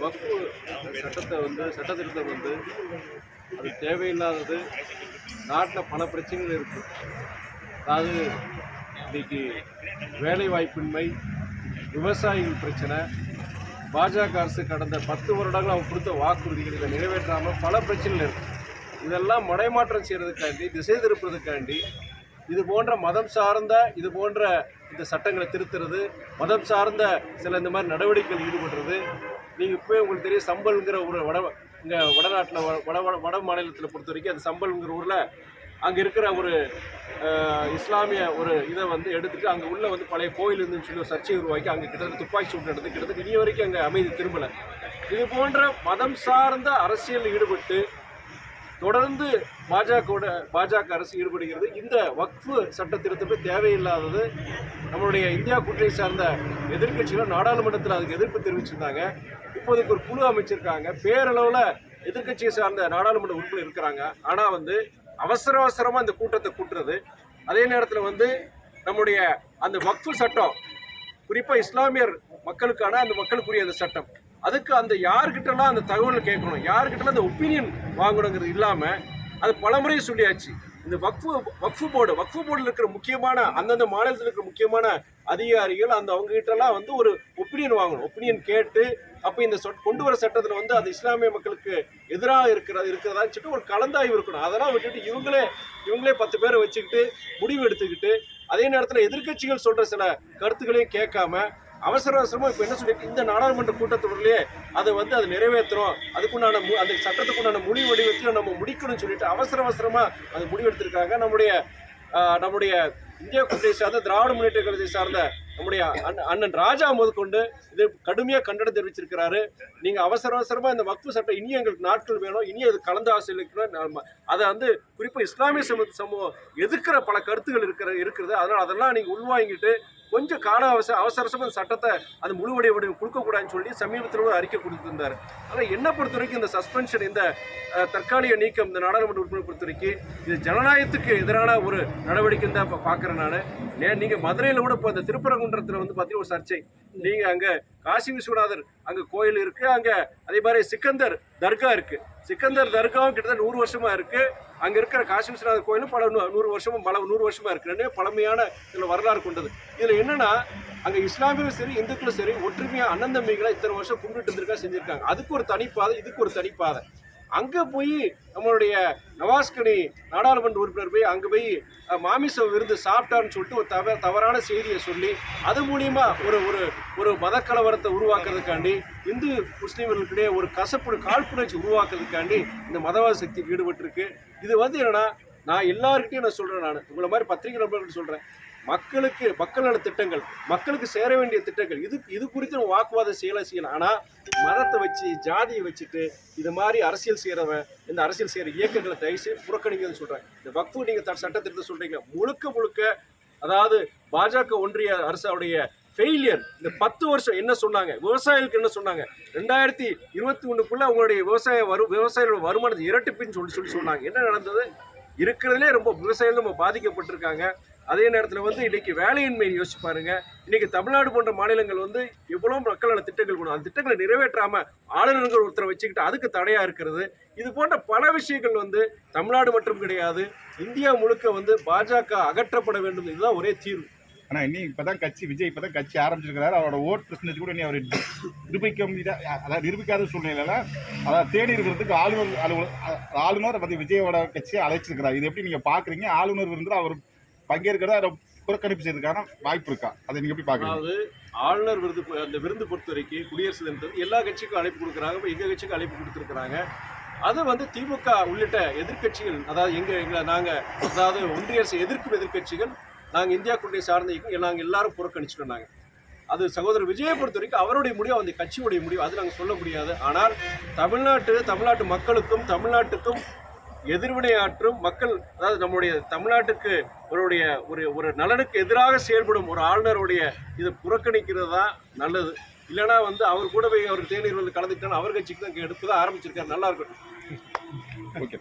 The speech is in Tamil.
வக்ஃபு சட்டத்தை வந்து சட்ட வந்து அது தேவையில்லாதது. நாட்டில் பல பிரச்சனைகள் இருக்குது அதாவது இன்னைக்கு வேலை வாய்ப்பின்மை விவசாயிகள் பிரச்சனை பாஜக அரசு கடந்த பத்து வருடங்கள் அவங்க கொடுத்த வாக்குறுதிகள் இதை நிறைவேற்றாமல் பல பிரச்சனைகள் இருக்குது இதெல்லாம் மடைமாற்றம் செய்கிறதுக்காண்டி திசை திருப்புறதுக்காண்டி இது போன்ற மதம் சார்ந்த இது போன்ற இந்த சட்டங்களை திருத்துறது மதம் சார்ந்த சில இந்த மாதிரி நடவடிக்கைகள் ஈடுபடுறது நீங்கள் இப்போ உங்களுக்கு தெரியும் சம்பல்ங்கிற ஒரு வட இங்கே வடநாட்டில் வட வட வட மாநிலத்தில் பொறுத்த வரைக்கும் அந்த சம்பல்ங்கிற ஊரில் அங்கே இருக்கிற ஒரு இஸ்லாமிய ஒரு இதை வந்து எடுத்துட்டு அங்கே உள்ள வந்து பழைய கோயில் இருந்துன்னு சொல்லி ஒரு சர்ச்சை உருவாக்கி அங்கே கிட்டத்தட்ட துப்பாக்கி சூடு நடந்து கிட்டத்தட்ட இனி வரைக்கும் அங்கே அமைதி திரும்பலை. இது போன்ற மதம் சார்ந்த அரசியலில் ஈடுபட்டு தொடர்ந்து பாஜகவோட பாஜக அரசு ஈடுபடுகிறது. இந்த வக்ஃபு சட்ட திருத்தமே தேவையில்லாதது நம்மளுடைய இந்தியா கூட்டணி சார்ந்த எதிர்கட்சிகள் நாடாளுமன்றத்தில் அதுக்கு எதிர்ப்பு தெரிவிச்சிருந்தாங்க. இப்போதைக்கு ஒரு குழு அமைச்சிருக்காங்க. பேரளவில் எதிர்கட்சியை சார்ந்த நாடாளுமன்ற உறுப்பினர் இருக்கிறாங்க. ஆனால் வந்து அவசர அவசரமாக இந்த கூட்டத்தை கூட்டுறது. அதே நேரத்தில் வந்து நம்முடைய அந்த வக்ஃபு சட்டம் குறிப்பாக இஸ்லாமியர் மக்களுக்கான அந்த மக்களுக்குரிய அந்த சட்டம். அதுக்கு அந்த யார்கிட்டலாம் அந்த தகவல் கேட்கணும். யார்கிட்டலாம் அந்த ஒப்பீனியன் வாங்கணுங்கிறது இல்லாமல் அது பலமுறை சொல்லியாச்சு. இந்த வக்ஃபு வக்ஃபு போர்டு வக்ஃபு போர்டில் இருக்கிற முக்கியமான அந்தந்த மாநிலத்தில் இருக்கிற முக்கியமான அதிகாரிகள் அந்த அவங்ககிட்டலாம் வந்து ஒரு ஒப்பீனியன் வாங்கணும். ஒப்பீனியன் கேட்டு அப்போ இந்த சொட் கொண்டு வர சட்டத்தில் வந்து அது இஸ்லாமிய மக்களுக்கு எதிராக இருக்கிறது இருக்கிறதான்னு சொல்லிட்டு ஒரு கலந்தாய்வு இருக்கணும். அதெல்லாம் விட்டுட்டு இவங்களே இவங்களே பத்து பேரை வச்சுக்கிட்டு முடிவு எடுத்துக்கிட்டு அதே நேரத்தில் எதிர்க்கட்சிகள் சொல்கிற சில கருத்துக்களையும் கேட்காம அவசர அவசரமாக இப்போ என்ன சொல்லியிருக்கு? இந்த நாடாளுமன்ற கூட்டத்தொடர்லேயே அதை வந்து அதை நிறைவேற்றுறோம் அதுக்குண்டான மு- அந்த சட்டத்துக்குண்டான முடிவு வடிவத்தையும் நம்ம முடிக்கணும்னு சொல்லிட்டு அவசர அவசரமாக அது முடிவெடுத்திருக்காங்க. நம்முடைய நம்முடைய இந்தியா கூட்டத்தை சார்ந்த திராவிட முன்னேற்ற கழகத்தை சார்ந்த நம்முடைய அண்ணன் ராஜா முதற்கொண்டு இது கடுமையாக கண்டனம் தெரிவிச்சிருக்கிறாரு. நீங்க அவசர அவசரமா இந்த வக்ஃபு சட்டம் இனியும் எங்களுக்கு நாட்கள் வேணும். இனியும் அது கலந்து ஆசிரியக்கணும் அதை வந்து குறிப்பாக இஸ்லாமிய சமூக சமூகம் எதிர்க்கிற பல கருத்துகள் இருக்கிற இருக்கிறது. அதனால் அதெல்லாம் நீங்கள் உள்வாங்கிட்டு கொஞ்சம் கால அவசர அவசர அந்த சட்டத்தை அது முழுவடைய வடிவம் கொடுக்கக்கூடாதுன்னு சொல்லி சமீபத்தில் ஒரு அறிக்கை கொடுத்துருந்தார். ஆனால் என்ன பொறுத்த வரைக்கும் இந்த சஸ்பென்ஷன் இந்த தற்காலிக நீக்கம் இந்த நாடாளுமன்ற உறுப்பினர் பொறுத்த வரைக்கும் இது ஜனநாயகத்துக்கு எதிரான ஒரு நடவடிக்கை தான் இப்போ பார்க்குறேன் நான். நீங்கள் மதுரையில் கூட இப்போ இந்த திருப்பரங்குன்றத்தில் வந்து பார்த்தீங்கன்னா ஒரு சர்ச்சை. நீங்கள் அங்கே காசி விஸ்வநாதர் அங்கே கோயில் இருக்குது அங்கே அதே மாதிரி சிக்கந்தர் தர்கா இருக்குது சிக்கந்தர் தர்காவும் கிட்டத்தட்ட நூறு வருஷமா இருக்கு. அங்க இருக்கிற காசி விஸ்வநாதர் கோயிலும் பல நூறு வருஷமும் பல நூறு வருஷமா இருக்கு. பழமையான இதுல வரலாறு கொண்டது. இதுல என்னன்னா அங்க இஸ்லாமியும் சரி இந்துக்களும் சரி ஒற்றுமையா அண்ணன் தம்பிகளை இத்தனை வருஷம் கும்பிட்டு இருந்திருக்கா செஞ்சிருக்காங்க. அதுக்கு ஒரு தனிப்பாதை இதுக்கு ஒரு தனிப்பாதை. அங்கே போய் நம்மளுடைய நவாஸ்கனி நாடாளுமன்ற உறுப்பினர் போய் அங்கே போய் மாமிசம் மாமிச விருந்து சாப்பிட்டான்னு சொல்லிட்டு ஒரு தவ தவறான செய்தியை சொல்லி அது மூலியமா ஒரு ஒரு ஒரு மத கலவரத்தை உருவாக்குறதுக்காண்டி இந்து முஸ்லீம்களுக்கிடையே ஒரு கசப்பு காழ்ப்புணர்ச்சி உருவாக்குறதுக்காண்டி இந்த மதவாத சக்தி ஈடுபட்டிருக்கு. இது வந்து என்னன்னா நான் எல்லாருக்கிட்டையும் நான் சொல்கிறேன் நான். உங்களை மாதிரி பத்திரிகை நண்பர்கள் சொல்கிறேன் மக்களுக்கு மக்கள் நல திட்டங்கள் மக்களுக்கு சேர வேண்டிய திட்டங்கள் இது இது குறித்து நம்ம வாக்குவாதம் செய்யலாம் செய்யலாம். ஆனால் மதத்தை வச்சு ஜாதியை வச்சுட்டு இது மாதிரி அரசியல் செய்கிறவன் இந்த அரசியல் செய்கிற இயக்கங்களை தயவு செய்து புறக்கணிங்கன்னு சொல்கிறேன் இந்த வக்ஃபு நீங்கள் சட்டத்திருத்த சொல்கிறீங்க முழுக்க முழுக்க அதாவது பாஜக ஒன்றிய அரசுடைய ஃபெயிலியர் இந்த பத்து வருஷம் என்ன சொன்னாங்க? விவசாயிகளுக்கு என்ன சொன்னாங்க? ரெண்டாயிரத்தி இருபத்தி ஒன்றுக்குள்ளே அவங்களுடைய விவசாய வரு விவசாயிகளோட வருமானத்தை இரட்டிப்புன்னு சொல்லி சொல்லி சொன்னாங்க. என்ன நடந்தது? இருக்கிறதுலே ரொம்ப விவசாயிகள் நம்ம பாதிக்கப்பட்டிருக்காங்க. அதே நேரத்தில் வந்து இன்னைக்கு வேலையின்மை யோசிச்சு பாருங்க. இன்னைக்கு தமிழ்நாடு போன்ற மாநிலங்கள் வந்து எவ்வளோ மக்கள் நல திட்டங்கள் கொண்டு அந்த திட்டங்களை நிறைவேற்றாம ஆளுநர்கள் ஒருத்தரை வச்சுக்கிட்டு அதுக்கு தடையா இருக்கிறது. இது போன்ற பல விஷயங்கள் வந்து தமிழ்நாடு மட்டும் கிடையாது. இந்தியா முழுக்க வந்து பாஜக அகற்றப்பட வேண்டும் இதுதான் ஒரே தீர்வு. ஆனால் இன்னும் இப்பதான் கட்சி விஜய் இப்போ தான் கட்சி ஆரம்பிச்சிருக்கிறாரு. அவரோட ஓட் பிரச்சனை கூட நீ அவர் நிரூபிக்க முடியாத அதாவது நிரூபிக்காத சூழ்நிலையில அதாவது தேடி இருக்கிறதுக்கு ஆளுநர் அலுவலர் ஆளுநர் பற்றி விஜயோட கட்சியை அழைச்சிருக்கிறார். இது எப்படி நீங்கள் பார்க்குறீங்க ஆளுநர் விருந்தில் அவர் பங்கேற்கிறதா அதை புறக்கணிப்பு செய்யறதுக்கான வாய்ப்பு இருக்கா? அதை நீங்க எப்படி பாக்குறீங்க அதாவது ஆளுநர் விருது அந்த விருந்து பொறுத்த வரைக்கும் குடியரசு தினத்தில் எல்லா கட்சிக்கும் அழைப்பு கொடுக்குறாங்க எங்க கட்சிக்கு அழைப்பு கொடுத்துருக்குறாங்க. அது வந்து திமுக உள்ளிட்ட எதிர்க்கட்சிகள் அதாவது எங்க எங்களை நாங்க அதாவது ஒன்றிய அரசு எதிர்க்கும் எதிர்க்கட்சிகள் நாங்க இந்தியா கூட்டணி சார்ந்த இயக்கம் நாங்க எல்லாரும் புறக்கணிச்சுட்டோம் நாங்க. அது சகோதரர் விஜயை பொறுத்த வரைக்கும் அவருடைய முடிவு அந்த கட்சியுடைய முடிவு அது நாங்கள் சொல்ல முடியாது. ஆனால் தமிழ்நாட்டு தமிழ்நாட்டு மக்களுக்கும் தமிழ்நாட்டுக்கும் எதிர்வினையாற்றும் மக்கள் அதாவது நம்முடைய தமிழ்நாட்டுக்கு அவருடைய ஒரு ஒரு நலனுக்கு எதிராக செயல்படும் ஒரு ஆளுநருடைய இதை புறக்கணிக்கிறது தான் நல்லது. இல்லைன்னா வந்து அவர் கூட போய் அவர் தேநீர் வந்து கலந்துக்கிட்டாலும் அவர் கட்சிக்கு தான் எடுத்து தான் ஆரம்பிச்சிருக்காரு. நல்லா இருக்கட்டும். ஓகே